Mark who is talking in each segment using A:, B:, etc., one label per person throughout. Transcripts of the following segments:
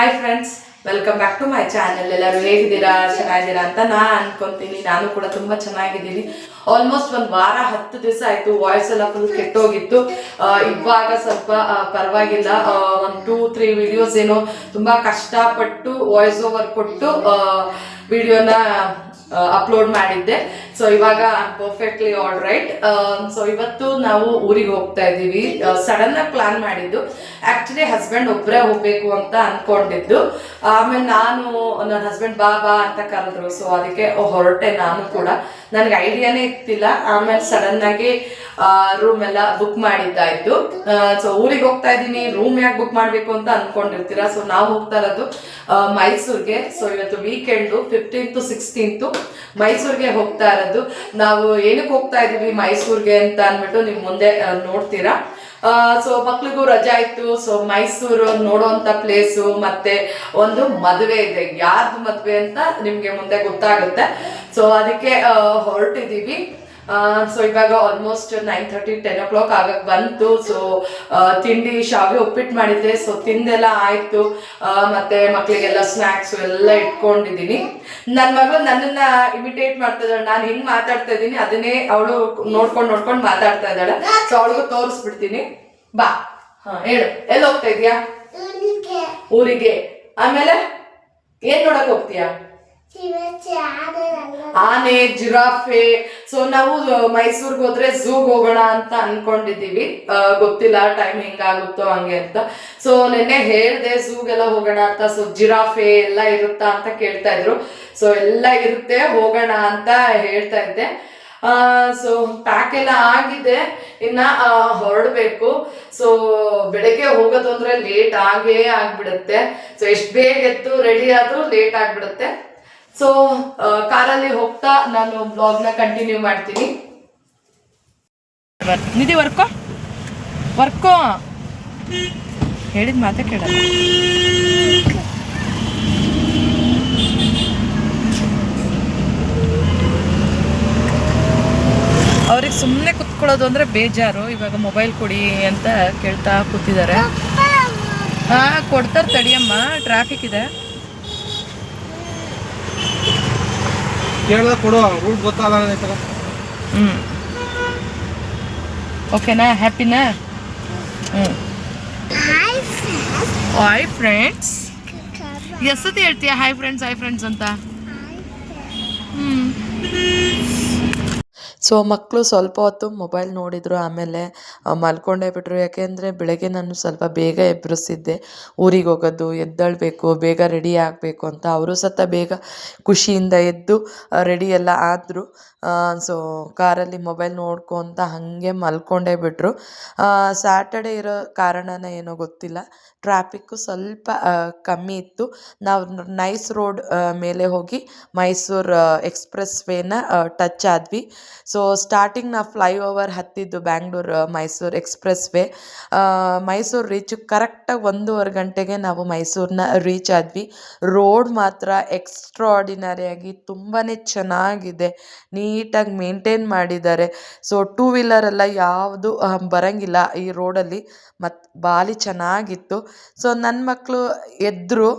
A: Hi friends welcome back to my channel ಎಲ್ಲರೂ ಹೇಗಿದ್ದೀರಾ? ಚೆನ್ನಾಗಿದ್ದೀರಾ ಅಂತ ನಾ ಅನ್ಕೊಂತೀನಿ. ನಾನು ಕೂಡ ತುಂಬಾ ಚೆನ್ನಾಗಿದ್ದೀನಿ. ಆಲ್ಮೋಸ್ಟ್ ಒಂದು ವಾರ, ಹತ್ತು ದಿವಸ ಆಯ್ತು. ವಾಯ್ಸ್ ಎಲ್ಲ ಫುಲ್ ಕೆಟ್ಟೋಗಿತ್ತು. ಇವಾಗ ಸ್ವಲ್ಪ ಪರವಾಗಿಲ್ಲ. ಒಂದ್ ಟೂ ತ್ರೀ ವಿಡಿಯೋಸ್ ಏನೋ ತುಂಬಾ ಕಷ್ಟಪಟ್ಟು ವಾಯ್ಸ್ ಓವರ್ ಕೊಟ್ಟು ವಿಡಿಯೋನ ಅಪ್ಲೋಡ್ ಮಾಡಿದ್ದೆ. ಸೊ ಇವಾಗ ಪರ್ಫೆಕ್ಟ್ಲಿ ಆಲ್ ರೈಟ್ ಸೊ ಇವತ್ತು ನಾವು ಊರಿಗೆ ಹೋಗ್ತಾ ಇದ್ದೀವಿ. ಸಡನ್ ಆಗಿ ಪ್ಲಾನ್ ಮಾಡಿದ್ದು. ಆಕ್ಚುಲಿ ಹಸ್ಬೆಂಡ್ ಒಬ್ಬರೇ ಹೋಗ್ಬೇಕು ಅಂತ ಅನ್ಕೊಂಡಿದ್ದು. ಆಮೇಲೆ ನಾನು, ನನ್ನ ಹಸ್ಬೆಂಡ್ ಬಾ ಬಾ ಅಂತ ಕರೆದ್ರು. ಸೊ ಅದಕ್ಕೆ ಹೊರಟೆ ನಾನು ಕೂಡ. ನನಗೆ ಐಡಿಯಾನೇ ಇತ್ತಿಲ್ಲ ಆಮೇಲೆ ಸಡನ್ ಆಗಿ ರೂಮ್ ಎಲ್ಲ ಬುಕ್ ಮಾಡಿದ್ದಾಯ್ತು. ಸೊ ಊರಿಗೆ ಹೋಗ್ತಾ ಇದ್ದೀನಿ. ರೂಮ್ ಯಾಕೆ ಬುಕ್ ಮಾಡಬೇಕು ಅಂತ ಅನ್ಕೊಂಡಿರ್ತೀರಾ? ಸೊ ನಾವು ಹೋಗ್ತಾ ಇರೋದು ಮೈಸೂರಿಗೆ. ಸೊ ಇವತ್ತು ವೀಕೆಂಡು ಫಿಫ್ಟೀನ್ತು ಸಿಕ್ಸ್ಟೀನ್ತು ಮೈಸೂರಿಗೆ ಹೋಗ್ತಾ ಇರೋದು. ನಾವು ಏನಕ್ಕೆ ಹೋಗ್ತಾ ಇದೀವಿ ಮೈಸೂರ್ಗೆ ಅಂತ ಅಂದ್ಬಿಟ್ಟು ನೀವು ಮುಂದೆ ನೋಡ್ತೀರಾ. ಸೊ ಮಕ್ಳಿಗೂ ರಜಾ ಇತ್ತು ಸೊ ಮೈಸೂರು ನೋಡುವಂತ ಪ್ಲೇಸು ಮತ್ತೆ ಒಂದು ಮದುವೆ ಇದೆ. ಯಾರ್ದು ಮದ್ವೆ ಅಂತ ನಿಮ್ಗೆ ಮುಂದೆ ಗೊತ್ತಾಗುತ್ತೆ. ಸೊ ಅದಕ್ಕೆ ಹೊರಟಿದೀವಿ. ಸೊ ಇವಾಗ almost nine thirty ten o'clock ಆಗಕ್ ಬಂತು ಸೊ ತಿಂಡಿ ಶಾವಿಗೆ ಉಪ್ಪಿಟ್ಟು ಮಾಡಿದ್ದೆ. ಸೊ ತಿಂದೆಲ್ಲ ಆಯ್ತು. ಆ, ಮತ್ತೆ ಮಕ್ಕಳಿಗೆಲ್ಲ ಸ್ನ್ಯಾಕ್ಸು ಎಲ್ಲ ಇಟ್ಕೊಂಡಿದ್ದೀನಿ. ನನ್ನ ಮಗಳು ನನ್ನನ್ನ ಇಮಿಟೇಟ್ ಮಾಡ್ತಾ ಇದ್ದಾಳೆ ನಾನು ಹಿಂಗ್ ಮಾತಾಡ್ತಾ ಇದ್ದೀನಿ. ಅದನ್ನೇ ಅವಳು ನೋಡ್ಕೊಂಡು ನೋಡ್ಕೊಂಡು ಮಾತಾಡ್ತಾ ಇದ್ದಾಳೆ. ಸೊ ಅವಳಿಗೂ ತೋರಿಸ್ಬಿಡ್ತೀನಿ. ಬಾ. ಹಾಂ ಹೇಳು. ಎಲ್ಲಿ ಹೋಗ್ತಾ ಇದೀಯಾ? ಊರಿಗೆ. ಆಮೇಲೆ ಏನ್ ನೋಡಕ್ ಹೋಗ್ತೀಯಾ? ಆನೆ ಜಿರಾಫೆ. ಸೊ ನಾವು ಮೈಸೂರ್ಗೆ ಹೋದ್ರೆ ಝೂಗ್ ಹೋಗೋಣ ಅಂತ ಅನ್ಕೊಂಡಿದೀವಿ ಗೊತ್ತಿಲ್ಲ ಟೈಮ್ ಹೆಂಗಾಗುತ್ತೋ ಹಂಗೆ ಅಂತ. ಸೊ ನಿನ್ನೆ ಹೇಳ್ದೆ ಝೂಗೆಲ್ಲ ಹೋಗೋಣ ಅಂತ. ಸೊ ಜಿರಾಫೆ ಎಲ್ಲ ಇರುತ್ತಾ ಅಂತ ಕೇಳ್ತಾ ಇದ್ರು. ಸೊ ಎಲ್ಲ ಇರುತ್ತೆ ಹೋಗೋಣ ಅಂತ ಹೇಳ್ತಾ ಇದ್ದೆ. ಸೊ ಪ್ಯಾಕ್ ಎಲ್ಲ ಆಗಿದೆ. ಇನ್ನ ಆ, ಹೊರಡ್ಬೇಕು. ಸೊ ಬೆಳಗ್ಗೆ ಹೋಗೋದು ಅಂದ್ರೆ ಲೇಟ್ ಆಗೇ ಆಗ್ಬಿಡುತ್ತೆ. ಸೊ ಎಷ್ಟು ಬೇಗ ಎತ್ತು ರೆಡಿ ಆದ್ರೂ ಲೇಟ್ ಆಗ್ಬಿಡುತ್ತೆ. ಸೊ ಕಾರಲ್ಲಿ ಹೋಗ್ತಾ ನಾನು ಬ್ಲಾಗ್ನ ಕಂಟಿನ್ಯೂ ಮಾಡ್ತೀನಿ. ನಿಧಿ ವರ್ಕೋ? ವರ್ಕೋ? ಹೇಳಿದ ಮಾತೇ ಕೇಳ ಅವ್ರಿಗೆ ಸುಮ್ಮನೆ ಕುತ್ಕೊಳ್ಳೋದು ಅಂದ್ರೆ ಬೇಜಾರು. ಇವಾಗ ಮೊಬೈಲ್ ಕೊಡಿ ಅಂತ ಕೇಳ್ತಾ ಕೂತಿದ್ದಾರೆ. ಹಾ ಕೊಡ್ತಾರೆ ತಡಿಯಮ್ಮ. ಟ್ರಾಫಿಕ್ ಇದೆ.
B: ಕೇಳ್ದ ಕೊಡು ರೂಟ್ ಗೊತ್ತಾಗಲ್ಲ
A: ಹ್ಞೂ ಓಕೆನಾ ಹ್ಯಾಪಿನಾ ಹ್ಞೂ ಹಾಯ್ ಫ್ರೆಂಡ್ಸ್ ಎಷ್ಟೊತ್ತಿ ಹೇಳ್ತೀಯ? ಹಾಯ್ ಫ್ರೆಂಡ್ಸ್ ಹಾಯ್ ಫ್ರೆಂಡ್ಸ್ ಅಂತ? ಹ್ಞೂ ಸೊ ಮಕ್ಕಳು ಸ್ವಲ್ಪ ಹೊತ್ತು ಮೊಬೈಲ್ ನೋಡಿದರು, ಆಮೇಲೆ ಮಲ್ಕೊಂಡೇ ಬಿಟ್ಟರು ಯಾಕೆಂದರೆ, ಬೆಳಗ್ಗೆ ನಾನು ಸ್ವಲ್ಪ ಬೇಗ ಎಬ್ಬರಿಸಿದ್ದೆ ಊರಿಗೆ ಹೋಗೋದು, ಎದ್ದೇಳಬೇಕು, ಬೇಗ ರೆಡಿ ಆಗಬೇಕು ಅಂತ. ಅವರು ಸತ ಬೇಗ ಖುಷಿಯಿಂದ ಎದ್ದು ರೆಡಿ ಎಲ್ಲ ಆದರು. ಸೊ ಕಾರಲ್ಲಿ ಮೊಬೈಲ್ ನೋಡ್ಕೊತ ಹಾಗೆ ಮಲ್ಕೊಂಡೇ ಬಿಟ್ಟರು ಸ್ಯಾಟರ್ಡೆ ಇರೋ ಕಾರಣನ ಏನೋ ಗೊತ್ತಿಲ್ಲ. ಟ್ರಾಫಿಕ್ಕು ಸ್ವಲ್ಪ ಕಮ್ಮಿ ಇತ್ತು. ನಾವು ನೈಸ್ ರೋಡ್ ಮೇಲೆ ಹೋಗಿ ಮೈಸೂರು ಎಕ್ಸ್ಪ್ರೆಸ್ ವೇನ ಟಚ್ ಆದ್ವಿ. ಸೊ ಸ್ಟಾರ್ಟಿಂಗ್ ನಾವು ಫ್ಲೈ ಓವರ್ ಹತ್ತಿದ್ದು Bangalore Mysuru express way Mysuru reach ಕರೆಕ್ಟಾಗಿ ಒಂದೂವರೆ ಗಂಟೆಗೆ ನಾವು ಮೈಸೂರನ್ನ ರೀಚ್ ಆದ್ವಿ. ರೋಡ್ ಮಾತ್ರ ಎಕ್ಸ್ಟ್ರಾಡಿನರಿಯಾಗಿ ತುಂಬಾ ಚೆನ್ನಾಗಿದೆ. ನೀಟಾಗಿ ಮೇಂಟೈನ್ ಮಾಡಿದ್ದಾರೆ. ಸೊ ಟೂ ವೀಲರೆಲ್ಲ ಯಾವುದು ಬರೋಂಗಿಲ್ಲ ಈ ರೋಡಲ್ಲಿ ಮತ್ತು ಭಾರಿ ಚೆನ್ನಾಗಿತ್ತು. ಸೊ ನನ್ನ ಮಕ್ಕಳು ಎದ್ದರು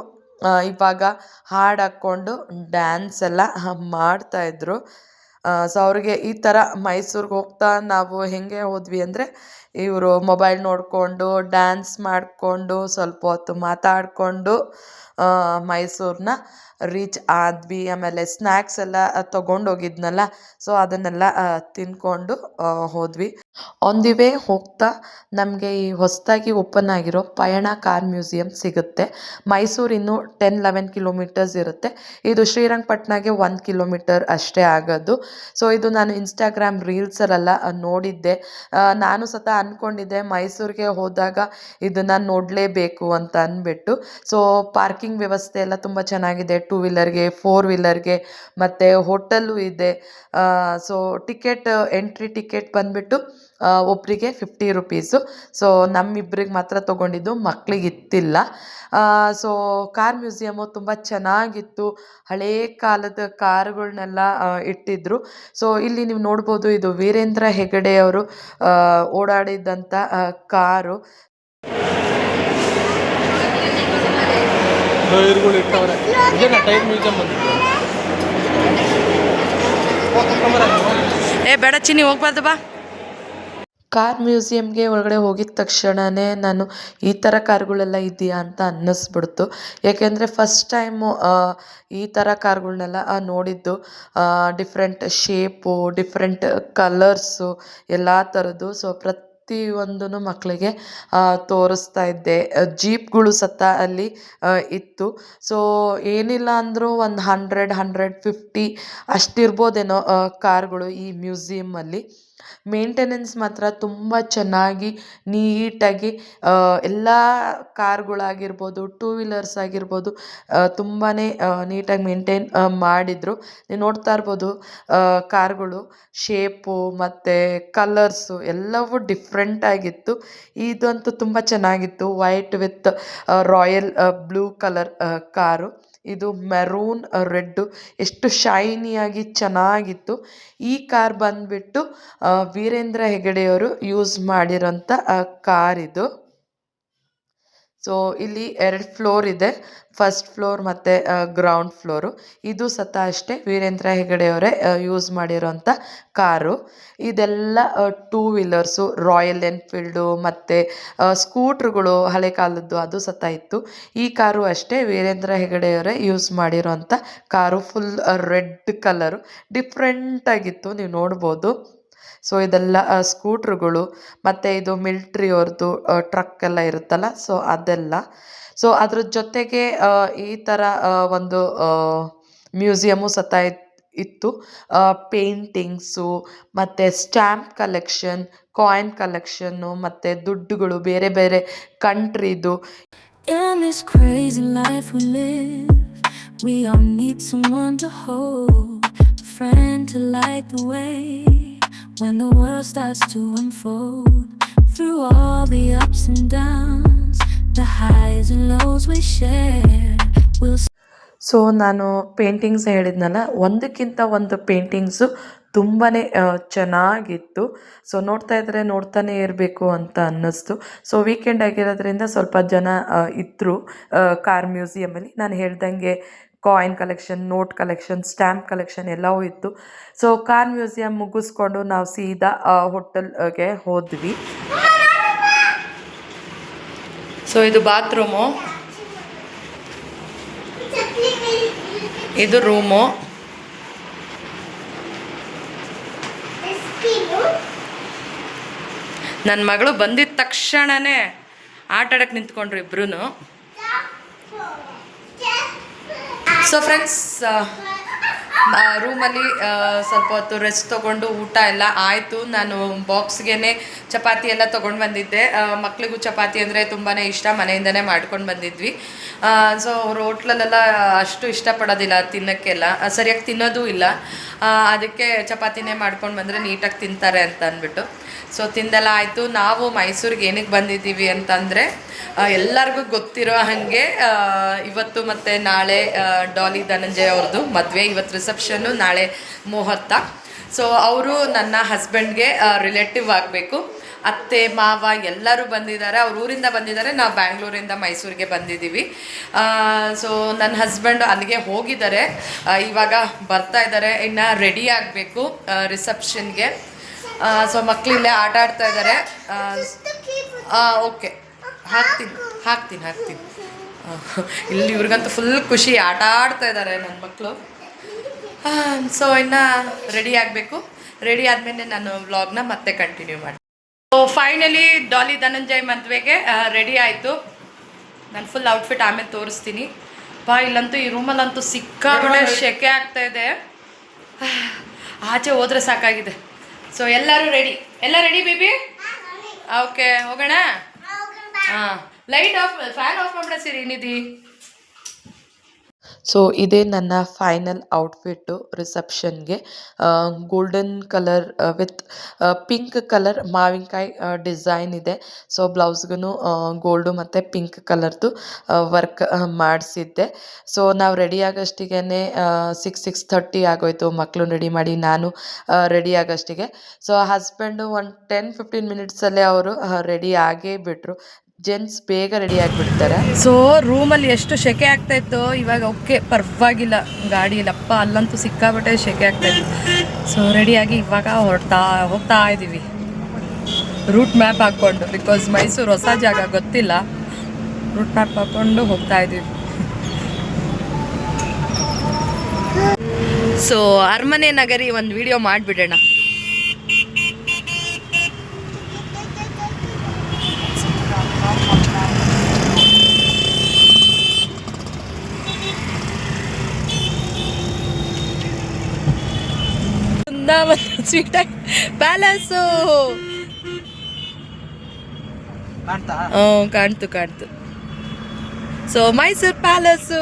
A: ಇವಾಗ ಹಾಡು ಹಾಕ್ಕೊಂಡು ಡ್ಯಾನ್ಸ್ ಎಲ್ಲ ಮಾಡ್ತಾಯಿದ್ರು ಸೊ ಅವ್ರಿಗೆ ಈ ಥರ ಮೈಸೂರಿಗೆ ಹೋಗ್ತಾ ನಾವು ಹೇಗೆ ಹೋದ್ವಿ ಅಂದರೆ ಇವರು ಮೊಬೈಲ್ ನೋಡಿಕೊಂಡು ಡ್ಯಾನ್ಸ್ ಮಾಡಿಕೊಂಡು, ಸ್ವಲ್ಪ ಹೊತ್ತು ಮಾತಾಡಿಕೊಂಡು ಮೈಸೂರನ್ನ ರೀಚ್ ಆದ್ವಿ. ಆಮೇಲೆ ಸ್ನ್ಯಾಕ್ಸ್ ಎಲ್ಲ ತೊಗೊಂಡೋಗಿದ್ನಲ್ಲ ಸೊ ಅದನ್ನೆಲ್ಲ ತಿನ್ಕೊಂಡು ಹೋದ್ವಿ. ಆನ್ ದಿ ವೇ ಹೋಗ್ತಾ ನಮಗೆ ಈ ಹೊಸದಾಗಿ ಓಪನ್ ಆಗಿರೋ ಪಯಣ ಕಾರ್ ಮ್ಯೂಸಿಯಂ ಸಿಗುತ್ತೆ. ಮೈಸೂರು ಇನ್ನೂ ಟೆನ್ ಲೆವೆನ್ ಕಿಲೋಮೀಟರ್ಸ್ ಇರುತ್ತೆ. ಇದು ಶ್ರೀರಂಗಪಟ್ಟಣಗೆ ಒಂದು ಕಿಲೋಮೀಟರ್ ಅಷ್ಟೇ ಆಗೋದು. ಸೊ ಇದು ನಾನು ಇನ್ಸ್ಟಾಗ್ರಾಮ್ ರೀಲ್ಸಲ್ಲೆಲ್ಲ ನೋಡಿದ್ದೆ. ನಾನು ಸತ ಅಂದ್ಕೊಂಡಿದ್ದೆ ಮೈಸೂರಿಗೆ ಹೋದಾಗ ಇದನ್ನು ನೋಡಲೇಬೇಕು ಅಂತ ಅಂದ್ಬಿಟ್ಟು ಸೊ ಪಾರ್ಕಿಂಗ್ ವ್ಯವಸ್ಥೆ ಎಲ್ಲ ತುಂಬ ಚೆನ್ನಾಗಿದೆ. ಟೂ ವೀಲರ್ಗೆ ಫೋರ್ ವೀಲರ್ಗೆ ಮತ್ತು ಹೋಟೆಲ್ಲು ಇದೆ. ಸೊ ಟಿಕೆಟ್ ಎಂಟ್ರಿ ಟಿಕೆಟ್ ಬಂದುಬಿಟ್ಟು ಒಬ್ಬರಿಗೆ ಫಿಫ್ಟಿ ರುಪೀಸು ಸೊ ನಮ್ಮಿಬ್ರಿಗೆ ಮಾತ್ರ ತೊಗೊಂಡಿದ್ದು ಮಕ್ಕಳಿಗೆ ಇತ್ತಿಲ್ಲ ಸೊ ಕಾರ್ ಮ್ಯೂಸಿಯಮು ತುಂಬ ಚೆನ್ನಾಗಿತ್ತು. ಹಳೇ ಕಾಲದ ಕಾರ್ಗಳನ್ನೆಲ್ಲ ಇಟ್ಟಿದ್ರು. ಸೊ ಇಲ್ಲಿ ನೀವು ನೋಡ್ಬೋದು ಇದು ವೀರೇಂದ್ರ ಹೆಗಡೆಯವರು ಓಡಾಡಿದ್ದಂಥ ಕಾರು.
C: ಏ ಬೇಡ ಚಿನ್ನಿ ಹೋಗ್ಬಾರ್ದು ಬಾ.
A: ಕಾರ್ ಮ್ಯೂಸಿಯಮ್ಗೆ ಒಳಗಡೆ ಹೋಗಿದ ತಕ್ಷಣವೇ ನಾನು, ಈ ಥರ ಕಾರ್ಗಳೆಲ್ಲ ಇದೆಯಾ? ಅಂತ ಅನ್ನಿಸ್ಬಿಡ್ತು. ಏಕೆಂದರೆ ಫಸ್ಟ್ ಟೈಮು ಈ ಥರ ಕಾರ್ಗಳ್ನೆಲ್ಲ ನೋಡಿದ್ದು ಡಿಫ್ರೆಂಟ್ ಶೇಪು ಡಿಫ್ರೆಂಟ್ ಕಲರ್ಸು ಎಲ್ಲ ಥರದ್ದು ಸೊ ಪ್ರತಿಯೊಂದೂ ಮಕ್ಕಳಿಗೆ ತೋರಿಸ್ತಾ ಇದ್ದೆ. ಜೀಪ್ಗಳು ಸತ ಅಲ್ಲಿ ಇತ್ತು. ಸೊ ಏನಿಲ್ಲ ಅಂದರೂ ಒಂದು ಹಂಡ್ರೆಡ್ ಹಂಡ್ರೆಡ್ ಫಿಫ್ಟಿ ಅಷ್ಟಿರ್ಬೋದೇನೋ ಕಾರ್ಗಳು ಈ ಮ್ಯೂಸಿಯಮ್ಮಲ್ಲಿ ಮೇಂಟೆನೆನ್ಸ್ ಮಾತ್ರ ತುಂಬ ಚೆನ್ನಾಗಿ ನೀಟಾಗಿ ಎಲ್ಲ ಕಾರ್ಗಳಾಗಿರ್ಬೋದು ಟೂ ವೀಲರ್ಸ್ ಆಗಿರ್ಬೋದು ತುಂಬಾ ನೀಟಾಗಿ ಮೇಂಟೈನ್ ಮಾಡಿದರು. ನೀವು ನೋಡ್ತಾ ಇರ್ಬೋದು ಕಾರ್ಗಳು ಶೇಪು ಮತ್ತು ಕಲರ್ಸು ಎಲ್ಲವೂ ಡಿಫ್ರೆಂಟಾಗಿತ್ತು ಇದಂತೂ ತುಂಬ ಚೆನ್ನಾಗಿತ್ತು white with royal blue colour car. ಇದು ಮೆರೂನ್ ರೆಡ್ಡು ಎಷ್ಟು ಶೈನಿಯಾಗಿ ಚೆನ್ನಾಗಿತ್ತು. ಈ ಕಾರ್ ಬಂದ್ಬಿಟ್ಟು ವೀರೇಂದ್ರ ಹೆಗಡೆಯವರು ಯೂಸ್ ಮಾಡಿರೋಂಥ ಕಾರ್ ಇದು. ಸೊ ಇಲ್ಲಿ ಎರಡು ಫ್ಲೋರ್ ಇದೆ. ಫಸ್ಟ್ ಫ್ಲೋರ್ ಮತ್ತು ಗ್ರೌಂಡ್ ಫ್ಲೋರು ಇದು ಸತ ಅಷ್ಟೇ ವೀರೇಂದ್ರ ಹೆಗಡೆಯವರೇ ಯೂಸ್ ಮಾಡಿರೋಂಥ ಕಾರು. ಇದೆಲ್ಲ ಟೂ ವೀಲರ್ಸು ರಾಯಲ್ ಎನ್ಫೀಲ್ಡು ಮತ್ತು ಸ್ಕೂಟ್ರುಗಳು ಹಳೆ ಕಾಲದ್ದು ಅದು ಸತ ಇತ್ತು. ಈ ಕಾರು ಅಷ್ಟೇ ವೀರೇಂದ್ರ ಹೆಗಡೆಯವರೇ ಯೂಸ್ ಮಾಡಿರೋಂಥ ಕಾರು. ಫುಲ್ ರೆಡ್ ಕಲರು ಡಿಫ್ರೆಂಟಾಗಿತ್ತು ನೀವು ನೋಡ್ಬೋದು. ಸೊ ಇದೆಲ್ಲ ಸ್ಕೂಟ್ರುಗಳು ಮತ್ತು ಇದು ಮಿಲ್ಟ್ರಿಯವ್ರದ್ದು ಟ್ರಕ್ ಎಲ್ಲ ಇರುತ್ತಲ್ಲ ಸೊ ಅದೆಲ್ಲ. ಸೊ ಅದ್ರ ಜೊತೆಗೆ ಈ ಥರ ಒಂದು ಮ್ಯೂಸಿಯಮ್ಮು ಸತ ಇತ್- ಇತ್ತು. ಪೇಂಟಿಂಗ್ಸು ಮತ್ತು ಸ್ಟ್ಯಾಂಪ್ ಕಲೆಕ್ಷನ್ ಕಾಯಿನ್ ಕಲೆಕ್ಷನ್ನು ಮತ್ತು ದುಡ್ಡುಗಳು ಬೇರೆ ಬೇರೆ ಕಂಟ್ರಿದು
D: we all need someone to hold, friend to light the way. When the world starts to unfold. Through all the ups and downs, the highs and lows we share, we'll
A: so ನಾನು paintings ಹೇಳಿದ್ನಲ್ಲ ಒಂದಕ್ಕಿಂತ ಒಂದು paintings ತುಂಬಾ ಚೆನ್ನಾಗಿತ್ತು. So ನೋಡ್ತಾ ಇದ್ದರೆ ನೋಡ್ತಾನೆ ಇರಬೇಕು ಅಂತ ಅನ್ನಿಸ್ತು. ಸೊ ವೀಕೆಂಡ್ ಆಗಿರೋದ್ರಿಂದ ಸ್ವಲ್ಪ ಜನ ಇದ್ದರು ಕಾರ್ ಮ್ಯೂಸಿಯಮಲ್ಲಿ ನಾನು ಹೇಳ್ದಂಗೆ coin collection note collection stamp collection ಎಲ್ಲವೂ ಇತ್ತು. ಸೊ ಕಾರ್ ಮ್ಯೂಸಿಯಂ ಮುಗಿಸ್ಕೊಂಡು ನಾವು ಸೀದಾ ಹೋಟೆಲ್ಗೆ ಹೋದ್ವಿ.
C: ಸೊ ಇದು ಬಾತ್ರೂಮು ಇದು ರೂಮು ನನ್ನ ಮಗಳು ಬಂದಿದ್ದ ತಕ್ಷಣನೇ ಆಟ ಆಡಕ್ಕೆ ನಿಂತ್ಕೊಂಡ್ರು ಇಬ್ರು ಸೊ ಫ್ರೆಂಡ್ಸ್ ರೂಮಲ್ಲಿ ಸ್ವಲ್ಪ ಹೊತ್ತು ರೆಸ್ಟ್ ತೊಗೊಂಡು ಊಟ ಎಲ್ಲ ಆಯಿತು. ನಾನು ಬಾಕ್ಸ್ಗೆ ಚಪಾತಿ ಎಲ್ಲ ತೊಗೊಂಡು ಬಂದಿದ್ದೆ. ಮಕ್ಳಿಗೂ ಚಪಾತಿ ಅಂದರೆ ತುಂಬಾ ಇಷ್ಟ. ಮನೆಯಿಂದನೇ ಮಾಡ್ಕೊಂಡು ಬಂದಿದ್ವಿ. ಸೊ ಅವ್ರು ಹೋಟ್ಲಲ್ಲೆಲ್ಲ ಅಷ್ಟು ಇಷ್ಟಪಡೋದಿಲ್ಲ ತಿನ್ನೋಕ್ಕೆಲ್ಲ. ಸರಿಯಾಗಿ ತಿನ್ನೋದೂ ಇಲ್ಲ. ಅದಕ್ಕೆ ಚಪಾತಿನೇ ಮಾಡ್ಕೊಂಡು ಬಂದರೆ ನೀಟಾಗಿ ತಿಂತಾರೆ ಅಂತ ಅಂದ್ಬಿಟ್ಟು. ಸೊ ತಿಂದೆಲ್ಲ ಆಯಿತು. ನಾವು ಮೈಸೂರಿಗೆ ಏನಕ್ಕೆ ಬಂದಿದ್ದೀವಿ ಅಂತಂದರೆ ಎಲ್ಲರಿಗೂ ಗೊತ್ತಿರೋ ಹಾಗೆ ಇವತ್ತು ಮತ್ತು ನಾಳೆ ಡಾಲಿ ಧನಂಜಯ ಅವ್ರದ್ದು ಮದುವೆ, ಇವತ್ತು ರಿಸೆಪ್ಷನ್ನು ನಾಳೆ ಮುಹೂರ್ತ. ಸೊ ಅವರು ನನ್ನ ಹಸ್ಬೆಂಡ್ಗೆ ರಿಲೇಟಿವ್ ಆಗಬೇಕು. ಅತ್ತೆ, ಮಾವ ಎಲ್ಲರೂ ಬಂದಿದ್ದಾರೆ. ಅವ್ರ ಊರಿಂದ ಬಂದಿದ್ದಾರೆ. ನಾವು ಬ್ಯಾಂಗ್ಳೂರಿಂದ ಮೈಸೂರಿಗೆ ಬಂದಿದ್ದೀವಿ. ಸೊ ನನ್ನ ಹಸ್ಬೆಂಡ್ ಅಲ್ಲಿಗೆ ಹೋಗಿದ್ದಾರೆ. ಇವಾಗ ಬರ್ತಾ ಇದ್ದಾರೆ. ಇನ್ನು ರೆಡಿ ಆಗಬೇಕು ರಿಸೆಪ್ಷನ್ಗೆ ಸೊ ಮಕ್ಕಳಿಲ್ಲೇ ಆಟ ಆಡ್ತಾ ಇದ್ದಾರೆ. ಓಕೆ ಹಾಕ್ತೀನಿ ಹಾಕ್ತೀನಿ ಹಾಕ್ತೀನಿ. ಇಲ್ಲಿ ಇವ್ರಿಗಂತೂ ಫುಲ್ ಖುಷಿ. ಆಟ ಆಡ್ತಾ ಇದ್ದಾರೆ ನನ್ನ ಮಕ್ಕಳು ಸೊ ಇನ್ನು ರೆಡಿ ಆಗಬೇಕು. ರೆಡಿ ಆದಮೇಲೆ ನಾನು ವ್ಲಾಗ್ನ ಮತ್ತೆ ಕಂಟಿನ್ಯೂ ಮಾಡಿ ಸೊ ಫೈನಲಿ ಡಾಲಿ ಧನಂಜಯ್ ಮದುವೆಗೆ ರೆಡಿ ಆಯಿತು. ನಾನು ಫುಲ್ ಔಟ್ಫಿಟ್ ಆಮೇಲೆ ತೋರಿಸ್ತೀನಿ. ಬಾ ಇಲ್ಲಂತೂ ಈ ರೂಮಲ್ಲಂತೂ ಸಿಕ್ಕಾಪಟ್ಟೆ ಶೆಕೆ ಆಗ್ತಾ ಇದೆ. ಆಚೆ ಹೋದ್ರೆ ಸಾಕಾಗಿದೆ. ಸೊ ಎಲ್ಲರೂ ರೆಡಿ ಎಲ್ಲ ರೆಡಿ ಬೇಬಿ? ಓಕೆ ಹೋಗೋಣ? ಹಾಂ. ಲೈಟ್ ಆಫ್ ಫ್ಯಾನ್ ಆಫ್ ಮಾಡ್ಬಿಡ ಸಿರಿ ನಿಧಿ.
A: ಸೊ ಇದೇ ನನ್ನ final outfit ರಿಸೆಪ್ಷನ್ಗೆ golden colour with pink colour ಮಾವಿನಕಾಯಿ ಡಿಸೈನ್ ಇದೆ. ಸೊ ಬ್ಲೌಸ್ಗೂ ಗೋಲ್ಡು ಮತ್ತು ಪಿಂಕ್ ಕಲರ್ದು ವರ್ಕ್ ಮಾಡಿಸಿದ್ದೆ. ಸೊ ನಾವು ರೆಡಿ ಆಗೋಷ್ಟಿಗೆ ಸಿಕ್ಸ್ ಸಿಕ್ಸ್ ಥರ್ಟಿ ಆಗೋಯ್ತು. ಮಕ್ಕಳು ರೆಡಿ ಮಾಡಿ ನಾನು ರೆಡಿ ಆಗೋಷ್ಟಿಗೆ. ಸೊ ಹಸ್ಬೆಂಡು ಒಂದು ಟೆನ್ ಫಿಫ್ಟೀನ್ ಮಿನಿಟ್ಸಲ್ಲೇ ಅವರು ರೆಡಿ ಆಗೇ ಬಿಟ್ಟರು ಜೆಂಟ್ಸ್ ಬೇಗ ರೆಡಿ ಆಗಿಬಿಡ್ತಾರೆ.
C: ಸೊ ರೂಮಲ್ಲಿ ಎಷ್ಟು ಸೆಕೆ ಆಗ್ತಾ ಇತ್ತು ಇವಾಗ ಓಕೆ ಗಾಡಿ ಗಾಡಿಯಲ್ಲಪ್ಪ ಅಲ್ಲಂತೂ ಸಿಕ್ಕಾಬಟ್ಟೆ ಸೆಕೆ ಆಗ್ತಾ ಇತ್ತು. ಸೊ ರೆಡಿಯಾಗಿ ಇವಾಗ ಹೊರಡ್ತಾ ಹೋಗ್ತಾ ಇದ್ದೀವಿ ರೂಟ್ ಮ್ಯಾಪ್ ಹಾಕ್ಕೊಂಡು ಬಿಕಾಸ್ ಮೈಸೂರು ಹೊಸ ಜಾಗ ಗೊತ್ತಿಲ್ಲ. ರೂಟ್ ಮ್ಯಾಪ್ ಹಾಕ್ಕೊಂಡು ಹೋಗ್ತಾ ಇದ್ದೀವಿ ಸೊ ಅರಮನೆ ನಗರಿ ಒಂದು ವಿಡಿಯೋ ಮಾಡಿಬಿಡೋಣ. ಬೃಂದಾವನ ಸ್ವೀಟ್ ಪ್ಯಾಲೇಸು
B: ಕಾಣ್ತಾ?
C: ಹ್ಞೂ ಕಾಣ್ತು ಕಾಣ್ತು. ಸೊ ಮೈಸೂರು ಪ್ಯಾಲೇಸು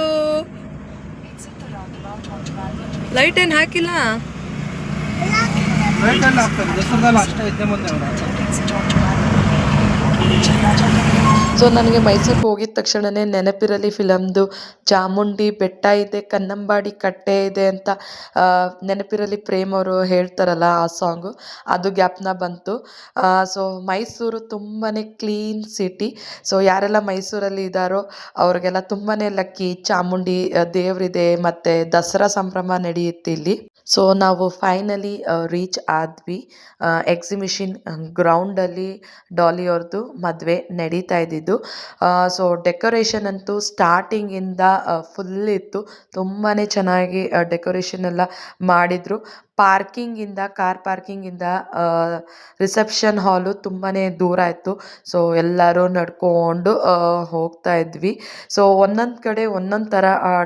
C: ಲೈಟ್ ಏನು ಹಾಕಿಲ್ಲ?
B: ಲೈಟ್ ಅಷ್ಟೇ ಇದ್ದೆ ಮುಂದೆ
A: ಸೊ ನನಗೆ ಮೈಸೂರಿಗೆ ಹೋಗಿದ ತಕ್ಷಣವೇ ನೆನಪಿರಲಿ ಫಿಲಮ್ದು. ಚಾಮುಂಡಿ ಬೆಟ್ಟ ಇದೆ, ಕನ್ನಂಬಾಡಿ ಕಟ್ಟೆ ಇದೆ ಅಂತ ನೆನಪಿರಲಿ ಪ್ರೇಮ್ ಅವರು ಹೇಳ್ತಾರಲ್ಲ ಆ ಸಾಂಗು. ಅದು ಗ್ಯಾಪ್ನ ಬಂತು. ಸೊ ಮೈಸೂರು ತುಂಬಾ ಕ್ಲೀನ್ ಸಿಟಿ. ಸೊ ಯಾರೆಲ್ಲ ಮೈಸೂರಲ್ಲಿ ಇದ್ದಾರೋ ಅವ್ರಿಗೆಲ್ಲ ತುಂಬಾ ಲಕ್ಕಿ. ಚಾಮುಂಡಿ ದೇವ್ರಿದೆ ಮತ್ತು ದಸರಾ ಸಂಭ್ರಮ ನಡೆಯುತ್ತೆ ಇಲ್ಲಿ. ಸೊ ನಾವು ಫೈನಲಿ ರೀಚ್ ಆದ್ವಿ. ಎಕ್ಸಿಬಿಷನ್ ಗ್ರೌಂಡಲ್ಲಿ ಡಾಲಿ ಅವ್ರದ್ದು ಮದುವೆ ನಡೀತಾ ಇದ್ದಿದ್ದು. ಸೊ ಡೆಕೋರೇಷನ್ ಅಂತೂ ಸ್ಟಾರ್ಟಿಂಗಿಂದ ಫುಲ್ ಇತ್ತು. ತುಂಬಾ ಚೆನ್ನಾಗಿ ಡೆಕೋರೇಷನ್ ಎಲ್ಲ ಮಾಡಿದರು. ಪಾರ್ಕಿಂಗಿಂದ ಕಾರ್ ಪಾರ್ಕಿಂಗಿಂದ ರಿಸೆಪ್ಷನ್ ಹಾಲು ತುಂಬಾ ದೂರ ಇತ್ತು ಸೊ ಎಲ್ಲರೂ ನಡ್ಕೊಂಡು ಹೋಗ್ತಾ ಇದ್ವಿ. ಸೊ ಒಂದೊಂದು ಕಡೆ ಒಂದೊಂದು ಥರ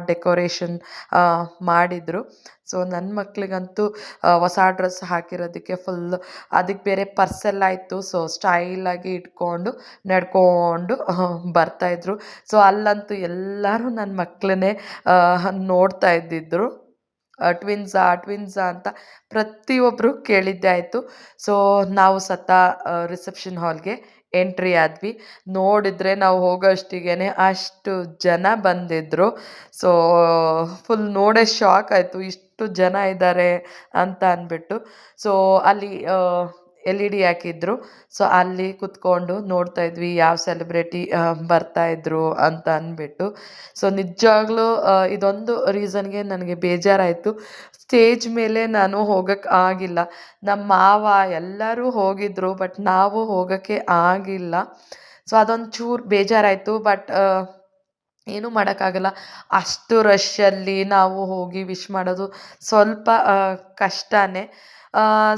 A: ಡೆಕೋರೇಷನ್ ಮಾಡಿದರು. ಸೊ ನನ್ನ ಮಕ್ಕಳಿಗಂತೂ ಹೊಸ ಡ್ರೆಸ್ ಹಾಕಿರೋದಕ್ಕೆ ಫುಲ್ ಅದಕ್ಕೆ ಬೇರೆ ಪರ್ಸ್ ಎಲ್ಲ ಇತ್ತು ಸೊ ಸ್ಟೈಲಾಗಿ ಇಟ್ಕೊಂಡು, ನಡ್ಕೊಂಡು ಬರ್ತಾಯಿದ್ರು ಸೊ ಅಲ್ಲಂತೂ ಎಲ್ಲರೂ ನನ್ನ ಮಕ್ಕಳನ್ನೇ ನೋಡ್ತಾ ಇದ್ದಿದ್ರು. ಟ್ವಿನ್ಸಾ ಟ್ವಿನ್ಸಾ ಅಂತ ಪ್ರತಿಯೊಬ್ಬರು ಕೇಳಿದ್ದೆ ಆಯಿತು. ಸೊ ನಾವು ಸತ ರಿಸೆಪ್ಷನ್ ಹಾಲ್ಗೆ ಎಂಟ್ರಿ ಆದ್ವಿ. ನೋಡಿದರೆ ನಾವು ಹೋಗೋಷ್ಟಿಗೆ ಅಷ್ಟು ಜನ ಬಂದಿದ್ದರು ಸೊ ಫುಲ್ ನೋಡೇ ಶಾಕ್ ಆಯಿತು. ಇಷ್ಟು ಜನ ಇದ್ದಾರೆ ಅಂತ ಅಂದ್ಬಿಟ್ಟು ಸೊ ಅಲ್ಲಿ ಎಲ್ ಇ ಡಿ ಹಾಕಿದ್ರು. ಸೊ ಅಲ್ಲಿ ಕುತ್ಕೊಂಡು ನೋಡ್ತಾ ಇದ್ವಿ, ಯಾವ ಸೆಲೆಬ್ರಿಟಿ ಬರ್ತಾ ಇದ್ರು ಅಂತ ಅಂದ್ಬಿಟ್ಟು. ಸೊ ನಿಜವಾಗ್ಲೂ ಇದೊಂದು ರೀಸನ್ಗೆ ನನಗೆ ಬೇಜಾರಾಯಿತು. ಸ್ಟೇಜ್ ಮೇಲೆ ನಾನು ಹೋಗಕ್ಕೆ ಆಗಿಲ್ಲ. ನಮ್ಮ ಮಾವ ಎಲ್ಲರೂ ಹೋಗಿದ್ರು ಬಟ್ ನಾವು ಹೋಗೋಕ್ಕೆ ಆಗಿಲ್ಲ. ಸೊ ಅದೊಂದು ಚೂರು ಬೇಜಾರಾಯಿತು ಬಟ್ ಏನೂ ಮಾಡೋಕ್ಕಾಗಲ್ಲ. ಅಷ್ಟು ರಶ್ಶಲ್ಲಿ ನಾವು ಹೋಗಿ ವಿಶ್ ಮಾಡೋದು ಸ್ವಲ್ಪ ಕಷ್ಟನೇ.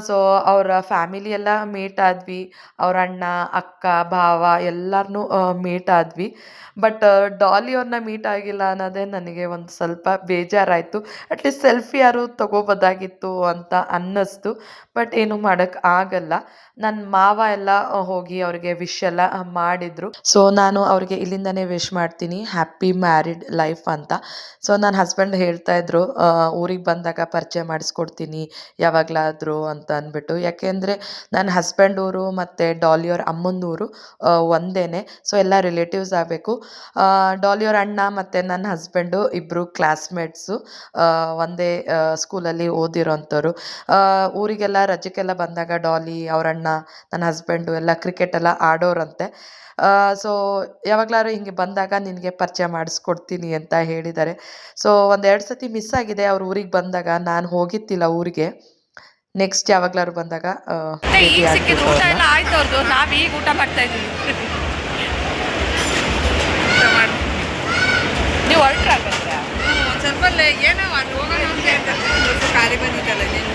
A: ಸೊ ಅವರ ಫ್ಯಾಮಿಲಿ ಎಲ್ಲ ಮೀಟ್ ಆದ್ವಿ ಅವ್ರ ಅಣ್ಣ, ಅಕ್ಕ, ಭಾವ ಎಲ್ಲರನ್ನೂ ಮೀಟ್ ಆದ್ವಿ ಬಟ್ ಡಾಲಿ ಅವ್ರನ್ನ ಮೀಟ್ ಆಗಿಲ್ಲ ಅನ್ನೋದೇ ನನಗೆ ಒಂದು ಸ್ವಲ್ಪ ಬೇಜಾರಾಯಿತು. ಅಟ್ಲೀಸ್ಟ್ ಸೆಲ್ಫಿ ಯಾರು ತಗೋಬೋದಾಗಿತ್ತು ಅಂತ ಅನ್ನಿಸ್ತು. ಬಟ್ ಏನು ಮಾಡೋಕ್ಕೆ ಆಗಲ್ಲ. ನನ್ನ ಮಾವ ಎಲ್ಲ ಹೋಗಿ ಅವ್ರಿಗೆ ವಿಶ್ ಎಲ್ಲ ಮಾಡಿದರು. ಸೊ ನಾನು ಅವ್ರಿಗೆ ಇಲ್ಲಿಂದನೇ ವಿಶ್ ಮಾಡ್ತೀನಿ. ಹ್ಯಾಪಿ ಮ್ಯಾರಿಡ್ ಲೈಫ್ ಅಂತ. ಸೊ ನನ್ನ ಹಸ್ಬೆಂಡ್ ಹೇಳ್ತಾ ಇದ್ರು ಊರಿಗೆ ಬಂದಾಗ ಪರಿಚಯ ಮಾಡಿಸ್ಕೊಡ್ತೀನಿ ಯಾವಾಗಲಾದರೂ ಅಂತ ಅಂದ್ಬಿಟ್ಟು. ಯಾಕೆಂದರೆ ನನ್ನ ಹಸ್ಬೆಂಡ್ ಊರು ಮತ್ತು ಡಾಲಿಯೋರ್ ಅಮ್ಮನ ಊರು ಒಂದೇ ಸೊ ಎಲ್ಲ ರಿಲೇಟಿವ್ಸ್ ಆಗಬೇಕು. ಡಾಲಿಯೋರ್ ಅಣ್ಣ ಮತ್ತು ನನ್ನ ಹಸ್ಬೆಂಡು ಇಬ್ಬರು ಕ್ಲಾಸ್ಮೇಟ್ಸು ಒಂದೇ ಸ್ಕೂಲಲ್ಲಿ ಓದಿರೋಂಥವ್ರು. ಊರಿಗೆಲ್ಲ ರಜಕ್ಕೆಲ್ಲ ಬಂದಾಗ ಡಾಲಿ ಅವರಣ್ಣ ನನ್ನ ಹಸ್ಬೆಂಡು ಎಲ್ಲ ಕ್ರಿಕೆಟ್ ಎಲ್ಲ ಆಡೋರಂತೆ. ಸೊ ಯಾವಾಗಲಾದ್ರು ಹಿಂಗೆ ಬಂದಾಗ ನಿನಗೆ ಪರಿಚಯ ಮಾಡಿಸ್ಕೊಡ್ತೀನಿ ಅಂತ ಹೇಳಿದ್ದಾರೆ. ಸೊ ಒಂದೆರಡು ಸತಿ ಮಿಸ್ ಆಗಿದೆ ಅವ್ರ ಊರಿಗೆ ಬಂದಾಗ ನಾನು ಹೋಗಿತ್ತಿಲ್ಲ ಊರಿಗೆ. ನೆಕ್ಸ್ಟ್ ಯಾವಾಗ್ಲಾದ್ರು ಬಂದಾಗ
C: ಊಟ. ಎಲ್ಲ ಆಯ್ತು ಅವ್ರದ್ದು ನಾವು ಈಗ ಊಟ ಮಾಡ್ತಾ ಇದ್ದೀವಿ. ನೀವು ಹೊರಟ್ರಾಗತ್ತೆ
E: ಸ್ವಲ್ಪ ಏನೋ ಅಲ್ಲಿ ಹೋಗೋಣ ಅಂತ ಹೇಳ್ತಾರೆ. ಕಾರ್ಯ ಬಂದಿತ್ತಲ್ಲ ನೀನು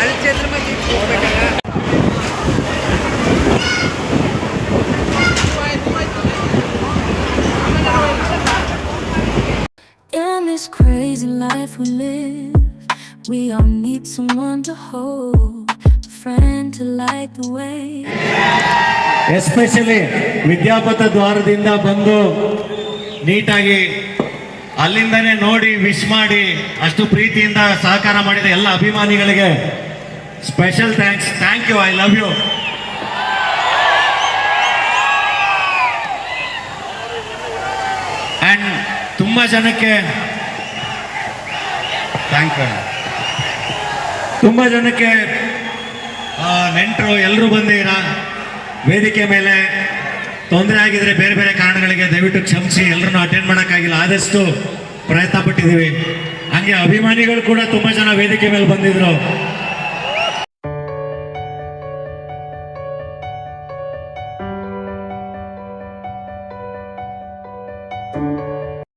E: ಅಲ್ಲಿ ಚಂದ್ರಮತಿ ಹೋಗ್ಬೇಕಲ್ಲ.
D: In this crazy life we live, we all need someone to hold, a friend to light the way.
F: Especially ವಿದ್ಯಾಪಥ ದ್ವಾರದಿಂದ ಬಂದು ನೀಟಾಗಿ ಅಲ್ಲಿಂದನೇ ನೋಡಿ ವಿಶ್ ಮಾಡಿ ಅಷ್ಟು ಪ್ರೀತಿಯಿಂದ ಸಹಕಾರ ಮಾಡಿದ ಎಲ್ಲ ಅಭಿಮಾನಿಗಳಿಗೆ special thanks thank you I love you ತುಂಬ ಜನಕ್ಕೆ ಥ್ಯಾಂಕ್ ಯು ತುಂಬ ಜನಕ್ಕೆ ನೆಂಟರು ಎಲ್ಲರೂ ಬಂದಿದ್ದೀರಾ ವೇದಿಕೆ ಮೇಲೆ ತೊಂದರೆ ಆಗಿದ್ರೆ ಬೇರೆ ಬೇರೆ ಕಾರಣಗಳಿಗೆ ದಯವಿಟ್ಟು ಕ್ಷಮಿಸಿ ಎಲ್ಲರನ್ನು ಅಟೆಂಡ್ ಮಾಡೋಕ್ಕಾಗಿಲ್ಲ. ಆದಷ್ಟು ಪ್ರಯತ್ನ ಪಟ್ಟಿದ್ದೀವಿ. ಹಂಗೆ ಅಭಿಮಾನಿಗಳು ಕೂಡ ತುಂಬ ಜನ ವೇದಿಕೆ ಮೇಲೆ ಬಂದಿದ್ರು.